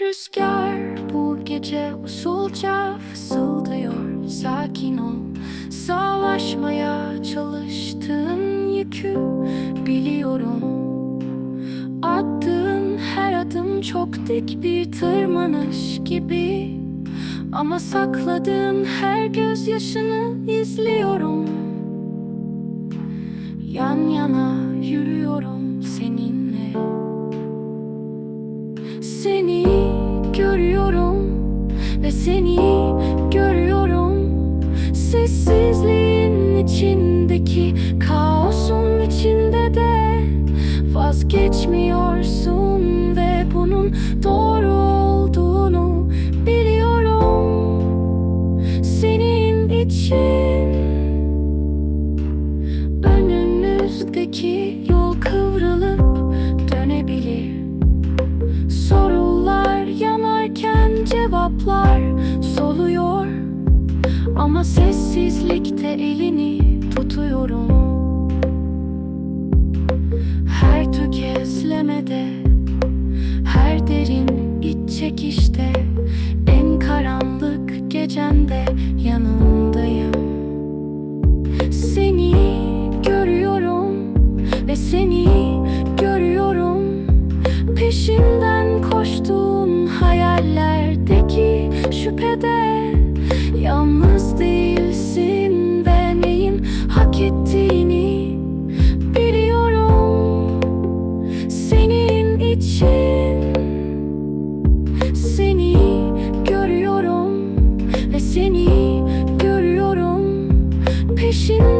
Rüzgar bu gece usulca fısıldıyor. Sakin ol Savaşmaya çalıştığın yükü biliyorum. Attığın her adım çok dik bir tırmanış gibi. Ama sakladığın her gözyaşını izliyorum. Yan yana yürüyorum seninle görüyorum ve seni görüyorum. Sessizliğin içindeki kaosun içinde de Vazgeçmiyorsun ve bunun doğru olduğunu biliyorum. Senin için Önümüzdeki yol kıvrılıp dönebilir kitaplar soluyor. Ama sessizlikte elini tutuyorum. Her tökezlemede, her derin iç çekişte En karanlık gecende yanındayım. Seni Seni görüyorum ve seni görüyorum peşin.